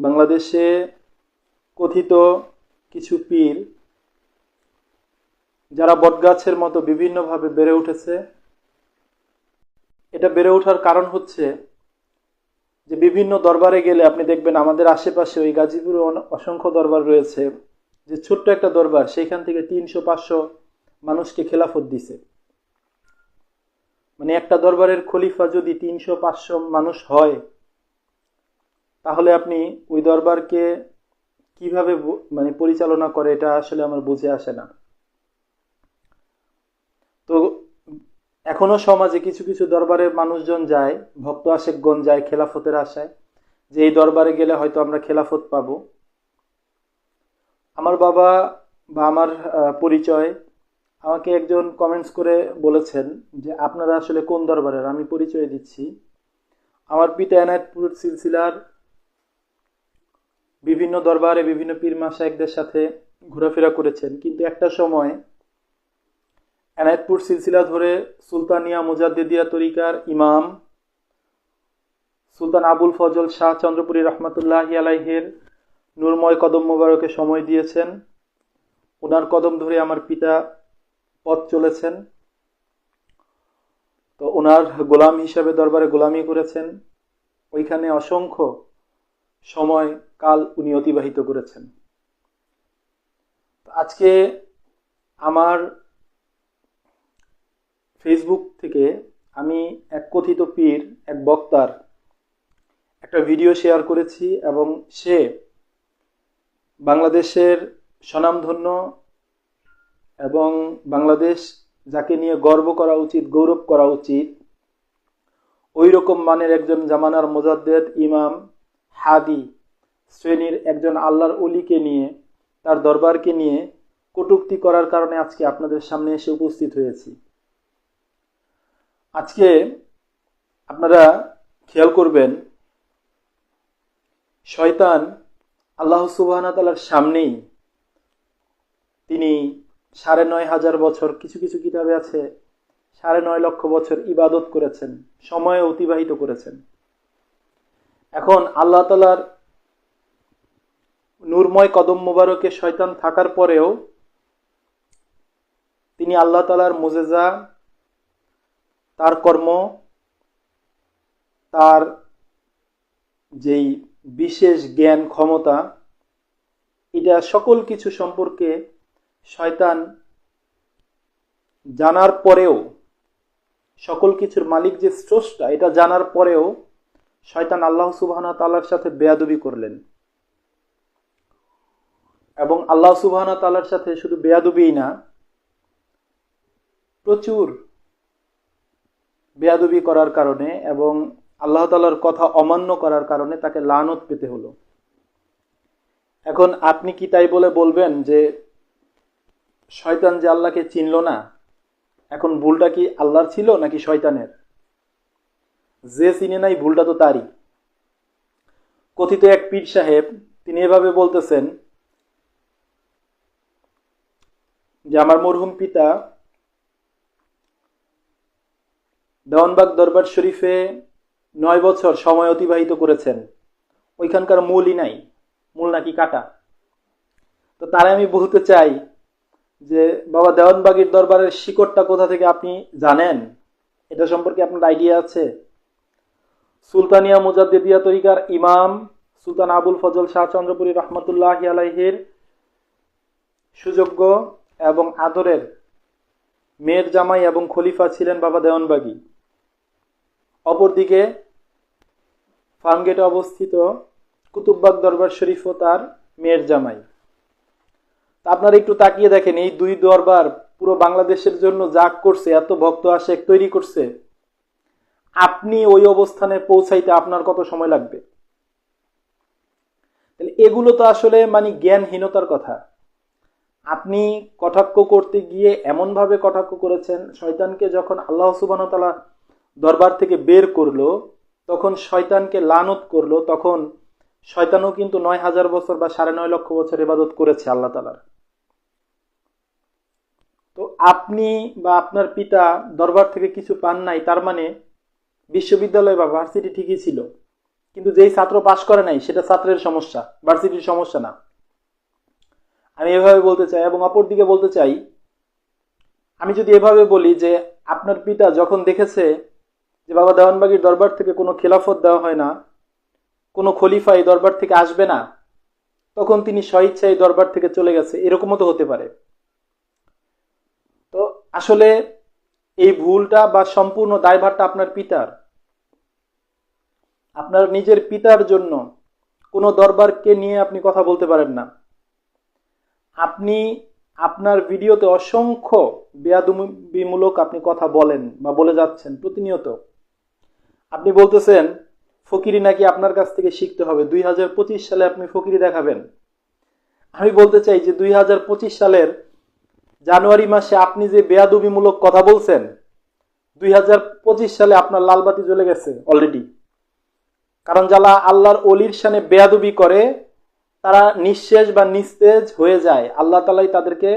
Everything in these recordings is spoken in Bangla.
বাংলাদেশে কথিত কিছু পীর যারা বটগাছের মতো বিভিন্নভাবে বেড়ে উঠেছে। এটা বেড়ে ওঠার কারণ হচ্ছে যে বিভিন্ন দরবারে গেলে আপনি দেখবেন আমাদের আশেপাশে ওই গাজীপুরে অসংখ্য দরবার রয়েছে। যে ছোট্ট একটা দরবার সেইখান থেকে তিনশো, পাঁচশো মানুষকে খেলাফত দিছে। মানে একটা দরবারের খলিফা যদি তিনশো, পাঁচশো মানুষ হয় তাহলে আপনি ওই দরবারকে কীভাবে মানে পরিচালনা করে, এটা আসলে আমার বুঝে আসে না। তো এখনও সমাজে কিছু কিছু দরবারে মানুষজন যায়, ভক্ত আশেকগণ যায় খেলাফতের আশায়, যে এই দরবারে গেলে হয়তো আমরা খেলাফত পাব। আমার বাবা বা আমার পরিচয় আমাকে একজন কমেন্টস করে বলেছেন যে, আপনারা আসলে কোন দরবারের? আমি পরিচয় দিচ্ছি। আমার পিতা এনায়তপুর সিলসিলার বিভিন্ন দরবারে বিভিন্ন পীর মাসায়েকদের সাথে ঘোরাফেরা করেছেন। কিন্তু একটা সময় এনায়তপুর সিলসিলা ধরে সুলতানিয়া মুজাদ্দিদিয়া তরিকার ইমাম সুলতান আবুল ফজল শাহ চন্দ্রপুরী রহমতুল্লাহ আলাইহের নূরময় কদম মোবারকে সময় দিয়েছেন। ওনার কদম ধরে আমার পিতা পথ চলেছেন। তো ওনার গোলাম হিসাবে দরবারে গোলামি করেছেন। ওইখানে অসংখ্য সময়, কাল উনি অতিবাহিত করেছেন। আজকে আমার ফেসবুক থেকে আমি এক কথিত পীর, এক বক্তার একটা ভিডিও শেয়ার করেছি এবং সে বাংলাদেশের স্বনামধন্য এবং বাংলাদেশ যাকে নিয়ে গর্ব করা উচিত, গৌরব করা উচিত ওই রকম মানের একজন জামানার মোজাদ্দেদ ইমাম হাদি শ্রেণির একজন আল্লাহর অলিকে নিয়ে, তার দরবারকে নিয়ে কটূক্তি করার কারণে আজকে আপনাদের সামনে এসে উপস্থিত হয়েছি। আজকে আপনারা খেয়াল করবেন, শয়তান আল্লাহ সুবাহনা তালার সামনেই তিনি সাড়ে নয় হাজার বছর, কিছু কিছু কিতাবে আছে, সাড়ে নয় লক্ষ বছর ইবাদত করেছেন, সময় অতিবাহিত করেছেন। এখন আল্লাহ তালার নূরময় কদম মোবারকে শয়তান থাকার পরেও তিনি আল্লাহ তালার মুজেজা, তার কর্ম, তার যেই বিশেষ জ্ঞান, ক্ষমতা, এটা সকল কিছু সম্পর্কে শয়তান জানার পরেও, সকল কিছুর মালিক যে স্রষ্টা, এটা জানার পরেও শয়তান আল্লাহ সুবাহনা তালার সাথে বেয়াদবি করলেন। এবং আল্লাহ সুবাহনা তালার সাথে শুধু বেয়াদবিই না, প্রচুর বেয়াদবি করার কারণে এবং আল্লাহ তালার কথা অমান্য করার কারণে তাকে লানত পেতে হলো। এখন আপনি কি তাই বলে বলবেন যে শয়তান যে আল্লাহকে চিনল না, এখন ভুলটা কি আল্লাহর ছিল নাকি শয়তানের? যে চিনে নাই, ভুলটা তো তারই। কথিত এক পীর সাহেব, তিনি এভাবে বলতেছেন, যে আমার মরহুম পিতা দেওয়ানবাগ দরবার শরীফে নয় বছর সময় অতিবাহিত করেছেন। ওইখানকার মূলই নাই, মূল নাকি কাটা। তো তারা আমি বলতে চাই যে, বাবা দেওয়ানবাগের দরবারের শিকড়টা কোথা থেকে আপনি জানেন? এটা সম্পর্কে আপনার আইডিয়া আছে? সুলতানিয়া মুজাদ্দিদিয়া তরিকার ইমাম সুলতান আবুল ফজল শাহ চন্দ্রপুরী রহমতুল্লাহ আলাইহের সুযোগ্য এবং আদরের মেয়ের জামাই এবং খলিফা ছিলেন বাবা দেওয়ানবাগী। অপরদিকে ফার্মগেটে অবস্থিত কুতুববাগ দরবার শরীফও তার মেয়ের জামাই। আপনারা একটু তাকিয়ে দেখেন, এই দুই দরবার পুরো বাংলাদেশের জন্য জাগ করছে, এত ভক্ত আসে তৈরি করছে। আপনি ওই অবস্থানে পৌঁছাইতে আপনার কত সময় লাগবে? তাহলে এগুলো তো আসলে মানে জ্ঞানহীনতার কথা। আপনি কটাক্ষ করতে গিয়ে এমনভাবে কটাক্ষ করেছেন, শয়তানকে যখন আল্লাহ সুবাহতালা দরবার থেকে বের করল, তখন শয়তানকে লানত করল, তখন শয়তানও কিন্তু নয় হাজার বছর বা সাড়ে নয় লক্ষ বছর ইবাদত করেছে আল্লাহ তালার তো আপনি বা আপনার পিতা দরবার থেকে কিছু পান নাই, তার মানে বিশ্ববিদ্যালয় বা ভার্সিটি ঠিকই ছিল। কিন্তু যেই ছাত্র পাশ করে নাই, সেটা ছাত্রের সমস্যা ভার্সিটির সমস্যা না। আমি এভাবে বলতে চাই এবং অপরদিকে বলতে চাই, আমি যদি এভাবে বলি যে আপনার পিতা যখন দেখেছে যে বাবা দেওয়ানবাগির দরবার থেকে কোনো খেলাফত দেওয়া হয় না, কোনো খলিফা এই দরবার থেকে আসবে না, তখন তিনি স্বইচ্ছায় দরবার থেকে চলে গেছে। এরকমও তো হতে পারে। তো আসলে এই ভুলটা বা সম্পূর্ণ দায়ভারটা আপনার পিতার। আপনার নিজের পিতার জন্য কোনো দরবারকে নিয়ে আপনি কথা বলতে পারেন না। আপনি আপনার ভিডিওতে অসংখ্য বেয়াদুমূলক আপনি কথা বলেন বা বলে যাচ্ছেন প্রতিনিয়ত। আপনি বলতেছেন, ফকিরি নাকি আপনার কাছ থেকে শিখতে হবে। দুই হাজার পঁচিশ সালে আপনি ফকিরি দেখাবেন। আমি বলতে চাই যে দুই হাজার পঁচিশ সালের জানুয়ারি মাসে আপনি যে বেয়াদুবিমূলক কথা বলছেন, দুই হাজার পঁচিশ সালে আপনার লালবাতি জ্বলে গেছে অলরেডি। কারণ যারা আল্লাহর অলির সানে বেয়াদুবি করে, তারা নিঃশেষ বা নিস্তেজ হয়ে যায়। আল্লাহ তালাই তাদেরকে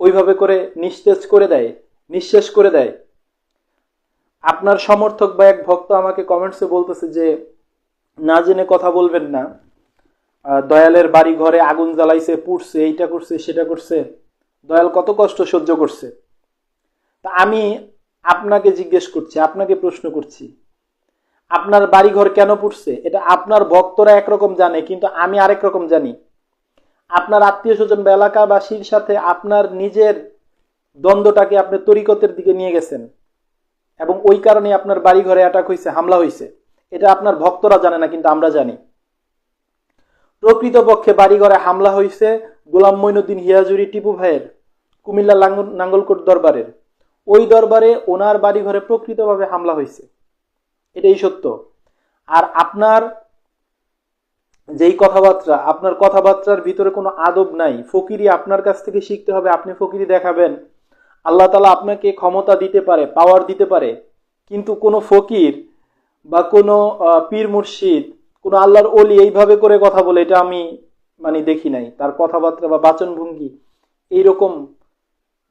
ওইভাবে করে নিস্তেজ করে দেয়, নিঃশেষ করে দেয়। আপনার সমর্থক বা এক ভক্ত আমাকে কমেন্টসে বলতেছে যে, না জেনে কথা বলবেন না। দয়ালের বাড়ি ঘরে আগুন জ্বালাইছে, পুড়ছে, এইটা করছে, সেটা করছে। দয়াল কত কষ্ট সহ্য করছে? তা আমি আপনাকে জিজ্ঞেস করছি, আপনাকে প্রশ্ন করছি আপনার বাড়িঘর কেন পুড়ছে? এটা আপনার ভক্তরা একরকম জানে, কিন্তু আমি আরেক রকম জানি। আপনার আত্মীয় স্বজন বা এলাকাবাসীর সাথে আপনার নিজের দ্বন্দ্বটাকে আপনি তরিকতের দিকে নিয়ে গেছেন এবং ওই কারণে আপনার বাড়িঘরে অ্যাটাক হয়েছে হামলা হয়েছে এটা আপনার ভক্তরা জানে না, কিন্তু আমরা জানি। প্রকৃতপক্ষে বাড়িঘরে হামলা হয়েছে গোলাম মঈনুদ্দিন হিয়াজুরি টিপু ভাইয়ের, কুমিল্লা নাঙ্গলকোট দরবারের। ওই দরবারে ওনার বাড়িঘরে প্রকৃতভাবে হামলা হয়েছে এটাই সত্য। আর আপনার যেই কথাবার্তা, আপনার কথাবার্তার ভিতরে কোনো আদব নাই। ফকিরি আপনার কাছ থেকে শিখতে হবে, আপনি ফকিরি দেখাবেন। আল্লাহ তালা আপনাকে ক্ষমতা দিতে পারে পাওয়ার দিতে পারে। কিন্তু কোনো ফকির বা কোনো পীর মুর্শিদ, কোনো আল্লাহর অলি এইভাবে করে কথা বলে, এটা আমি মানে দেখি নাই। তার কথাবার্তা বা বাচনভঙ্গি এইরকম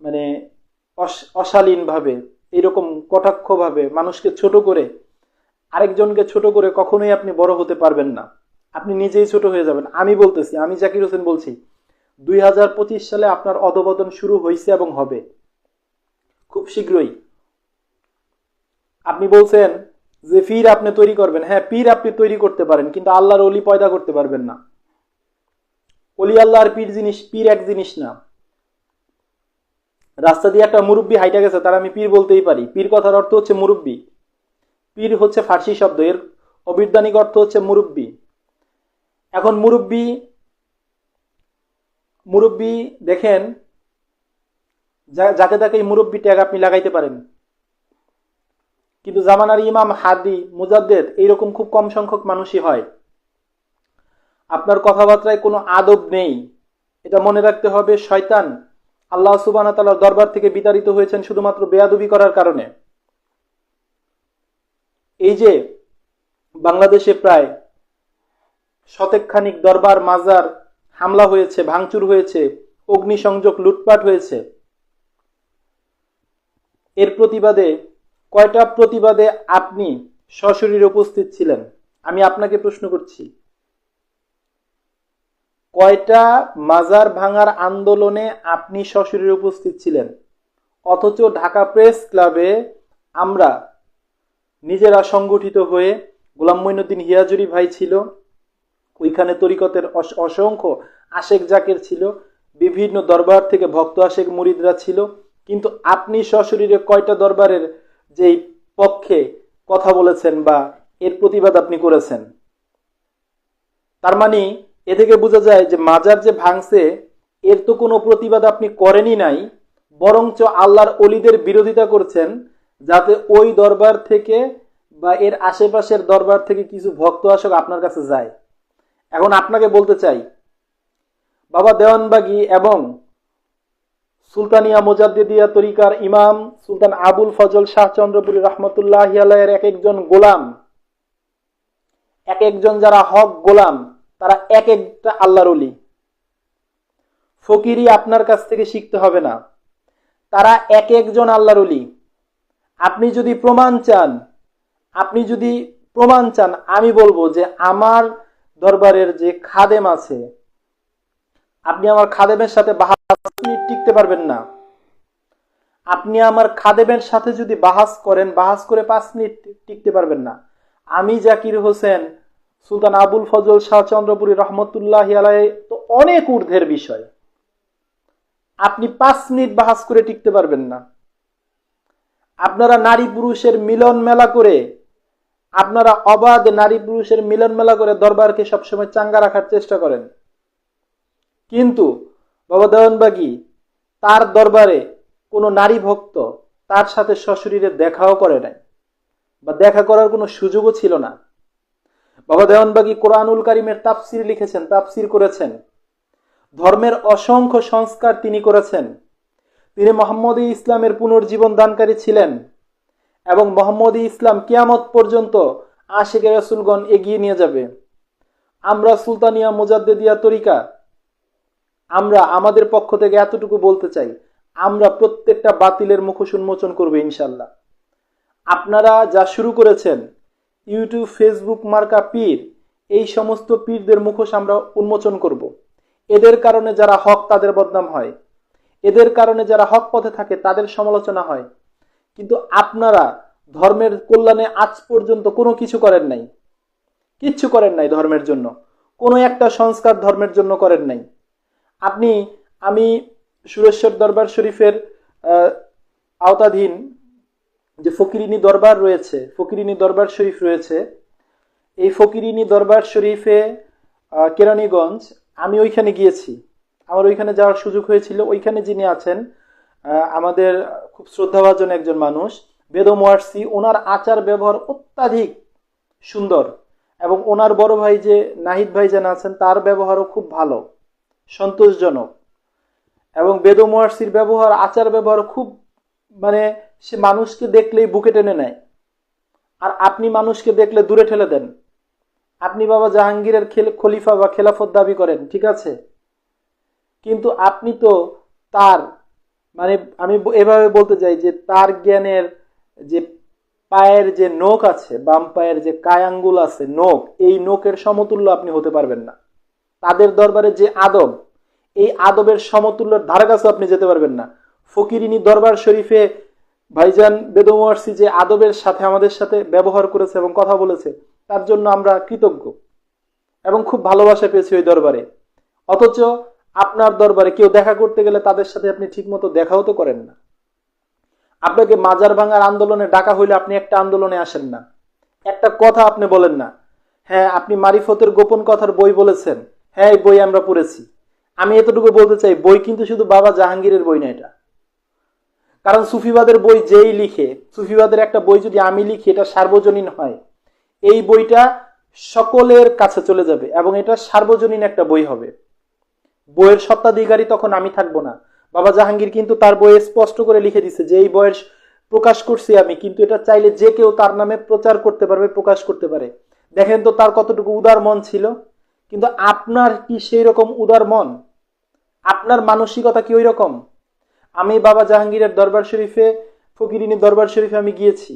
মানে অশ- অশালীনভাবে, এইরকম কটাক্ষভাবে মানুষকে ছোট করে আরেকজনকে ছোট করে কখনোই আপনি বড় হতে পারবেন না। আপনি নিজেই ছোট হয়ে যাবেন। আমি বলতেছি, আমি জাকির হোসেন বলছি, দুই হাজার পঁচিশ সালে আপনার অধপতন শুরু হয়েছে এবং হবে। খুব শীঘ্রই। আপনি বলছেন যে পীর আপনি তৈরি করবেন। হ্যাঁ পীর আপনি তৈরি করতে পারেন, কিন্তু আল্লাহর অলি পয়দা করতে পারবেন না। অলি আল্লাহর পীর জিনিস, পীর এক জিনিস না। রাস্তা দিয়ে একটা মুরব্বী হাইটা গেছে, তার আমি পীর বলতেই পারি। পীর কথার অর্থ হচ্ছে মুরব্বী। পীর হচ্ছে ফার্সি শব্দ এর অবিধানিক অর্থ হচ্ছে মুরব্বী। এখন মুরব্বী মুরব্বী দেখেন যাকে তাকে এই মুরব্বী ট্যাগ আপনি লাগাইতে পারেন। কিন্তু জামানার ইমাম হাদি, মুজাদ্দেদ এইরকম খুব কম সংখ্যক মানুষই হয়। আপনার কথাবার্তায় কোনো আদব নেই। এটা মনে রাখতে হবে, শয়তান আল্লাহ সুবান তালার দরবার থেকে বিতাড়িত হয়েছেন শুধুমাত্র বেয়াদবি করার কারণে। এই যে বাংলাদেশে প্রায় শতেকখানিক দরবার, মাজার হামলা হয়েছে, ভাঙচুর হয়েছে, অগ্নিসংযোগ, লুটপাট হয়েছে, এর প্রতিবাদে কয়টা প্রতিবাদে আপনি সশরীরে উপস্থিত ছিলেন? আমি আপনাকে প্রশ্ন করছি। কয়টা মাজার ভাঙার আন্দোলনে আপনি সশরীরে উপস্থিত ছিলেন? অথচ ঢাকা প্রেস ক্লাবে আমরা নিজেরা সংগঠিত হয়ে গোলাম মঈনুদ্দিন হিয়াজুরি ভাই ছিল, ওইখানে তরিকতের অস- অসংখ্য আশেক জাকের ছিল, বিভিন্ন দরবার থেকে ভক্ত আশেক মুরিদরা ছিল। কিন্তু আপনি সশরীরে কয়টা দরবারের যেই পক্ষে কথা বলেছেন বা এর প্রতিবাদ আপনি করেছেন? তার মানে এ থেকে বোঝা যায় যে মাজার যে ভাঙছে, এর তো কোনো প্রতিবাদ আপনি করেনই নাই, বরঞ্চ আল্লাহর অলিদের বিরোধিতা করছেন যাতে ওই দরবার থেকে বা এর আশেপাশের দরবার থেকে কিছু ভক্ত আসক আপনার কাছে যায়। এখন আপনাকে বলতে চাই, বাবা দেওয়ানবাগি এবং সুলতানিয়া মোজাদ্দিদিয়া তরিকার ইমাম সুলতান আবুল ফজল শাহ চন্দ্রপুরী রহমতুল্লাহ আলাইয়ের এক একজন গোলাম, এক একজন যারা হক গোলাম, তারা এক একটা আল্লাহর অলি ফকিরি আপনার কাছ থেকে শিখতে হবে না। তারা এক একজন আল্লাহর অলি আপনি যদি প্রমাণ চান, আপনি যদি প্রমাণ চান, আমি বলব যে আমার দরবারের যে খাদেম আছে, আপনি আমার খাদেমের সাথে বাহাস মিনিট টিকতে পারবেন না। আপনি আমার খাদেমের সাথে যদি বাহাস করেন, বাহাস করে পাঁচ মিনিট টিকতে পারবেন না। আমি জাকির হোসেন, সুলতান আবুল ফজল শাহ চন্দ্রপুরী রহমতুল্লাহ তো অনেক ঊর্ধ্বের বিষয়। আপনি পাঁচ মিনিট বাহাস করে টিকতে পারবেন না। আপনারা নারী পুরুষের মিলন মেলা করে, আপনারা অবাধ নারী পুরুষের মিলন মেলা করে দরবারকে সবসময় চাঙ্গা রাখার চেষ্টা করেন। কিন্তু বাবা দেওয়ানবাগি, তার দরবারে কোনো নারী ভক্ত তার সাথে সশরীরে দেখাও করে নাই বা দেখা করার কোনো সুযোগও ছিল না। বাবা দেওয়ানবাগি কোরআনুল কারিমের তাফসির লিখেছেন, তাফসির করেছেন। ধর্মের অসংখ্য সংস্কার তিনি করেছেন। তিনি মোহাম্মদ ইসলামের পুনর্জীবন দানকারী ছিলেন এবং মোহাম্মদ ইসলাম কিয়ামত পর্যন্ত আশেখ রাসুলগণ এগিয়ে নিয়ে যাবে। আমরা সুলতানিয়া মোজাদ্দেদিয়া তরিকা। আমরা আমাদের পক্ষ থেকে এতটুকু বলতে চাই, আমরা প্রত্যেকটা বাতিলের মুখোশ উন্মোচন করব ইনশাল্লাহ আপনারা যা শুরু করেছেন, ইউটিউব, ফেসবুক মার্কা পীর, এই সমস্ত পীরদের মুখোশ আমরা উন্মোচন করব। এদের কারণে যারা হক তাদের বদনাম হয়। এদের কারণে যারা হক পথে থাকে, তাদের সমালোচনা হয়। কিন্তু আপনারা ধর্মের কল্যাণে আজ পর্যন্ত কোনো কিছু করেন নাই। কিচ্ছু করেন নাই ধর্মের জন্য। কোনো একটা সংস্কার ধর্মের জন্য করেন নাই। আপনি, আমি সুরেশ্বর দরবার শরীফের আওতাধীন যে ফকিরিনী দরবার রয়েছে, ফকিরিনী দরবার শরীফ রয়েছে, এই ফকিরিনী দরবার শরীফে কেরানীগঞ্জ, আমি ওইখানে গিয়েছি। আমার ওইখানে যাওয়ার সুযোগ হয়েছিল। ওইখানে যিনি আছেন আমাদের খুব শ্রদ্ধাভাজন একজন মানুষ, বেদম ওয়ার্সি। ওনার আচার ব্যবহার অত্যাধিক সুন্দর এবং ওনার বড় ভাই যে নাহিদ ভাই যেন আছেন, তার ব্যবহারও খুব ভালো, সন্তোষজনক। এবং বেদম ওয়ার্সির ব্যবহার, আচার ব্যবহার খুব মানে সে মানুষকে দেখলেই বুকে টেনে নেয়। আর আপনি মানুষকে দেখলে দূরে ঠেলে দেন। আপনি বাবা জাহাঙ্গীরের খলিফা বা খেলাফত দাবি করেন, ঠিক আছে? কিন্তু আপনি তো তার মানে আমি এভাবে বলতে চাই যে তার জ্ঞানের যে পায়ের যে নোক আছে, বাম পায়ের যে কায়াঙ্গুল আছে নোক এই নোকের সমতুল্য আপনি হতে পারবেন না। তাদের দরবারে যে আদব, এই আদবের সমতুল্যের ধারা কাছে আপনি যেতে পারবেন না। ফকিরিনী দরবার শরীফে ভাইজান বেদমওয়ার্সি যে আদবের সাথে আমাদের সাথে ব্যবহার করেছে এবং কথা বলেছে, তার জন্য আমরা কৃতজ্ঞ এবং খুব ভালোবাসা পেয়েছি ওই দরবারে। অথচ আপনার দরবারে কেউ দেখা করতে গেলে তাদের সাথে আপনি ঠিকমতো দেখাও তো করেন না। আপনাকে মাজার ভাঙার আন্দোলনে ডাকা হইলে আপনি একটা আন্দোলনে আসেন না। একটা কথা আপনি বলেন না। হ্যাঁ আপনি মারিফতের গোপন কথার বই বলেছেন। হ্যাঁ এই বই আমরা পড়েছি। আমি এতটুকু বলতে চাই, বই কিন্তু শুধু বাবা জাহাঙ্গীরের বই না এটা। কারণ সুফিবাদের বই যেই লিখে, সুফিবাদের একটা বই যদি আমি লিখি, এটা সার্বজনীন হয়। এই বইটা সকলের কাছে চলে যাবে এবং এটা সার্বজনীন একটা বই হবে। বইয়ের সত্ত্বাধিকারী তখন আমি থাকব না। বাবা জাহাঙ্গীর কিন্তু তার বইয়ে স্পষ্ট করে লিখে দিছে যে, এই বইয়ের প্রকাশ করছি আমি, কিন্তু এটা চাইলে যে কেউ তার নামে প্রচার করতে পারবে, প্রকাশ করতে পারে। দেখেন তো তার কতটুকু উদার মন ছিল। কিন্তু আপনার কি সেই রকম উদার মন? আপনার মানসিকতা কি ওই রকম? আমি বাবা জাহাঙ্গীরের দরবার শরীফে ফকিরিনী দরবার শরীফে আমি গিয়েছি।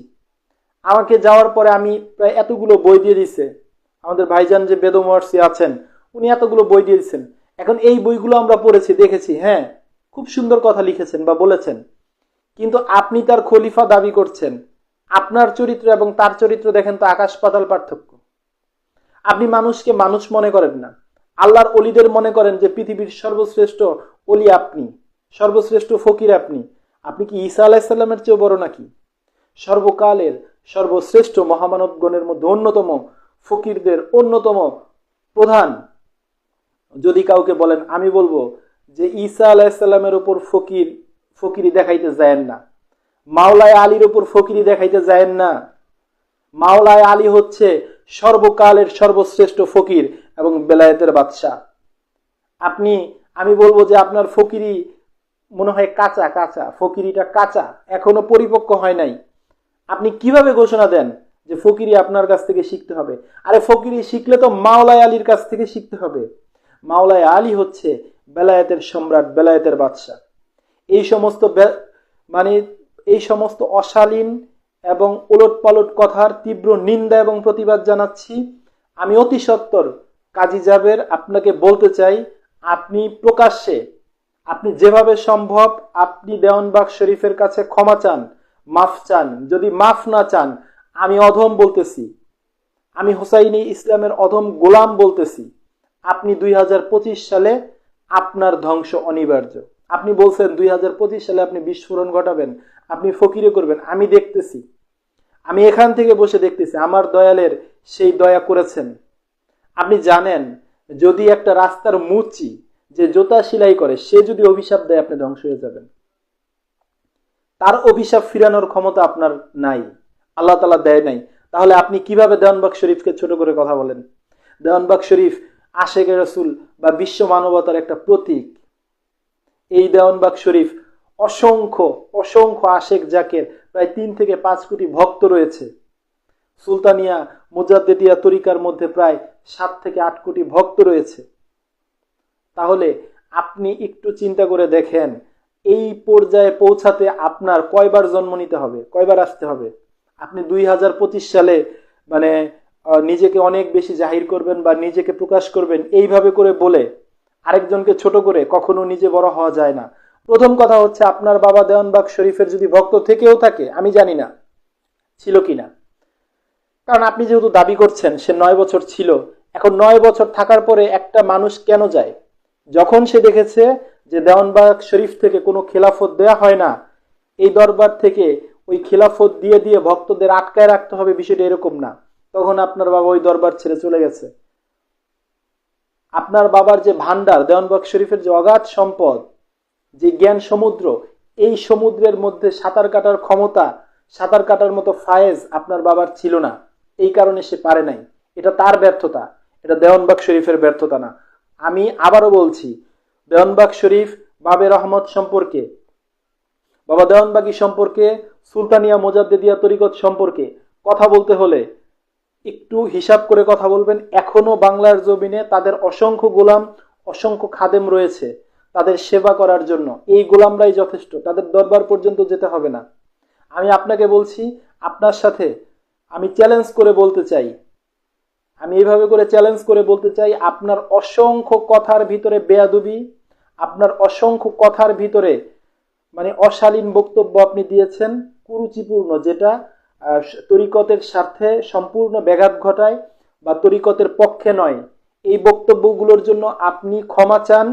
আমাকে যাওয়ার পরে আমি প্রায় এতগুলো বই দিয়ে দিছে। আমাদের ভাইজান যে বেদমর্সি আছেন, উনি এতগুলো বই দিয়ে দিচ্ছেন এখন এই বইগুলো আমরা পড়েছি, দেখেছি হ্যাঁ খুব সুন্দর কথা লিখেছেন বা বলেছেন। কিন্তু আপনি তার খলিফা দাবি করছেন। আপনার চরিত্র এবং তার চরিত্র দেখেন তো আকাশ পাতাল পার্থক্য। আপনি মানুষকে মানুষ মনে করেন না। আল্লাহর অলিদের মনে করেন যে পৃথিবীর সর্বশ্রেষ্ঠ অলি আপনি, সর্বশ্রেষ্ঠ ফকির আপনি। আপনি কি ঈসা আলাহিসাল্লামের চেয়েও বড় নাকি? সর্বকালের সর্বশ্রেষ্ঠ মহামানবগণের মধ্যে অন্যতম ফকিরদের অন্যতম প্রধান যদি কাউকে বলেন, আমি বলব যে ঈসা আলাহিসাল্লামের উপর ফকির, ফকিরি দেখাইতে যায়েন না। মাওলায় আলীর উপর ফকিরি দেখাইতে যায়েন না। মাওলায় আলী হচ্ছে সর্বকালের সর্বশ্রেষ্ঠ ফকির এবং বেলায়েতের বাদশাহ। আপনি, আমি বলব যে আপনার ফকিরি মনে হয় কাঁচা কাঁচা, ফকিরিটা কাঁচা, এখনও পরিপক্ক হয় নাই। আপনি কীভাবে ঘোষণা দেন যে ফকিরি আপনার কাছ থেকে শিখতে হবে? আরে ফকিরি শিখলে তো মাওলায় আলীর কাছ থেকে শিখতে হবে। মাওলায় আলী হচ্ছে বেলায়েতের সম্রাট, বেলায়েতের বাদশাহ। এই সমস্ত মানে এই সমস্ত অশালীন এবং ওলট পালট কথার তীব্র নিন্দা এবং প্রতিবাদ জানাচ্ছি। আমি অতি সত্বর কাজী জাবের আপনাকে বলতে চাই, আপনি প্রকাশ্যে, আপনি যেভাবে সম্ভব আপনি দেওয়ানবাগ শরীফের কাছে ক্ষমা চান, মাফ চান। যদি মাফ না চান, আমি অধম বলতেছি। আমি হোসাইনি ইসলামের অধম গোলাম বলতেছি। আপনি দুই হাজার পঁচিশ সালে আপনার ধ্বংস অনিবার্য। আপনি বলছেন দুই হাজার পঁচিশ সালে আপনি বিস্ফোরণ ঘটাবেন, আপনি ফকিরে করবেন, আমি দেখতেছি। আমি এখান থেকে বসে দেখতেছি, আমার দয়ালের সেই দয়া করেছেন। আপনি জানেন, যদি একটা রাস্তার মুচি যে জোতা সেলাই করে, সে যদি অভিশাপ দেয়, আপনি ধ্বংস হয়ে যাবেন। তার অভিশাপ ফিরানোর ক্ষমতা আপনার নাই, আল্লাহ তালা দেয় নাই। তাহলে আপনি কীভাবে দেওয়ানবাগ শরীফকে ছোট করে কথা বলেন? দেওয়ানবাগ শরীফ আশেখ রসুল বা বিশ্ব মানবতার একটা প্রতীক। এই দেওয়ানবাগ শরীফ অসংখ্য অসংখ্য আশেক জাকের প্রায় তিন থেকে পাঁচ কোটি ভক্ত রয়েছে। সুলতানিয়া, মুজাদ্দেদিয়া তরিকার মধ্যে প্রায় সাত থেকে আট কোটি ভক্ত রয়েছে। তাহলে আপনি একটু চিন্তা করে দেখেন, এই পর্যায়ে পৌঁছাতে আপনার কয়বার জন্ম নিতে হবে, কয়বার আসতে হবে? আপনি দুই হাজার পঁচিশ সালে মানে নিজেকে অনেক বেশি জাহির করবেন বা নিজেকে প্রকাশ করবেন এইভাবে করে বলে আরেকজনকে ছোট করে কখনো নিজে বড় হওয়া যায় না। প্রথম কথা হচ্ছে আপনার বাবা দেওয়ানবাগ শরীফের যদি ভক্ত থেকেও থাকে, আমি জানি না ছিল কি না কারণ আপনি যেহেতু দাবি করছেন, সে নয় বছর ছিল। এখন নয় বছর থাকার পরে একটা মানুষ কেন যায়? যখন সে দেখেছে যে দেওয়ানবাগ শরীফ থেকে কোনো খেলাফত দেয়া হয় না, এই দরবার থেকে ওই খেলাফত দিয়ে দিয়ে ভক্তদের আটকায় রাখতে হবে বিষয়টা এরকম না। তখন আপনার বাবা ওই দরবার ছেড়ে চলে গেছে। আপনার বাবার যে ভান্ডার দেওয়ানবাগ শরীফের যে অগাধ সম্পদ, যে জ্ঞান সমুদ্র, এই সমুদ্রের মধ্যে সাঁতার কাটার ক্ষমতা, সাঁতার কাটার মতো ফায়েজ আপনার বাবার ছিল না। এই কারণে সে পারে নাই। এটা তার ব্যর্থতা। এটা দেওয়ানবাগ শরীফের ব্যর্থতা না। আমি আবারও বলছি, দেওয়ানবাগ শরীফ বাবে রহমত সম্পর্কে, বাবা দেওয়ানবাগি সম্পর্কে, সুলতানিয়া মোজাদ্দেদিয়া তরিকত সম্পর্কে কথা বলতে হলে একটু হিসাব করে কথা বলবেন, এখনও বাংলার জমিনে তাদের অসংখ্য গোলাম, অসংখ্য খাদেম রয়েছে তাদের সেবা করার জন্য। এই গোলামরাই যথেষ্ট, তাদের দরবার পর্যন্ত যেতে হবে না। আমি আপনাকে বলছি, আপনার সাথে আমি চ্যালেঞ্জ করে বলতে চাই। আমি এইভাবে করে চ্যালেঞ্জ করে বলতে চাই, আপনার অসংখ্য কথার ভিতরে বেয়াদুবি, আপনার অসংখ্য কথার ভিতরে মানে অশালীন বক্তব্য আপনি দিয়েছেন, কুরুচিপূর্ণ, যেটা তরিকতের স্বার্থে সম্পূর্ণ ব্যাঘাত ঘটায় বা তরিকতের পক্ষে নয়। এই বক্তব্যগুলোর জন্য আপনি ক্ষমা চান।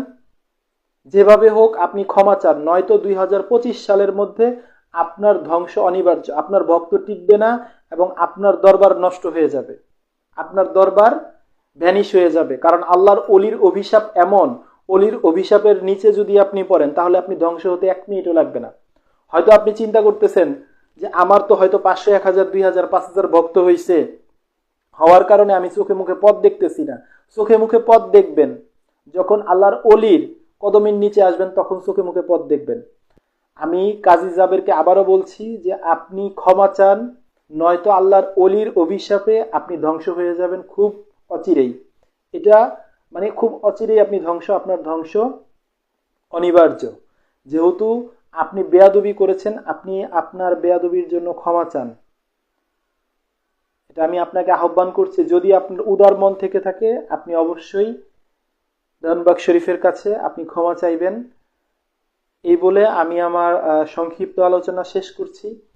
যেভাবে হোক, আপনি ক্ষমা চান। নয়তো দুই হাজার পঁচিশ সালের মধ্যে আপনার ধ্বংস অনিবার্য, আপনার ভক্ত টিকবে না এবং আপনার দরবার নষ্ট হয়ে যাবে। আপনার দরবার ভ্যানিশ হয়ে যাবে। কারণ আল্লাহর অলির অভিশাপ এমন, অলির অভিশাপের নিচে যদি আপনি পড়েন, তাহলে আপনি ধ্বংস হতে এক মিনিটও লাগবে না। হয়তো আপনি চিন্তা করতেছেন যে আমার তো হয়তো পাঁচশো এক হাজার দুই হাজার পাঁচ হাজার ভক্ত হয়েছে হওয়ার কারণে আমি চোখে মুখে পথ দেখতেছি না। চোখে মুখে পথ দেখবেন। যখন আল্লাহর অলির কদমের নিচে আসবেন, তখন চোখে মুখে পথ দেখবেন। আমি কাজী জাবেরকে আবারও বলছি যে আপনি ক্ষমা চান, নয়তো আল্লাহর অলির অভিশাপে আপনি ধ্বংস হয়ে যাবেন খুব অচিরেই। এটা মানে খুব অচিরেই আপনি ধ্বংস, আপনার ধ্বংস অনিবার্য। যেহেতু আপনি বেয়াদবি করেছেন, আপনি আপনার বেয়াদবির জন্য ক্ষমা চান। এটা আমি আপনাকে আহ্বান করছি, যদি আপনার উদার মন থেকে থাকে, আপনি অবশ্যই ধনবাগ শরীফের কাছে আপনি ক্ষমা চাইবেন। এই বলে আমি আমার সংক্ষিপ্ত আলোচনা শেষ করছি।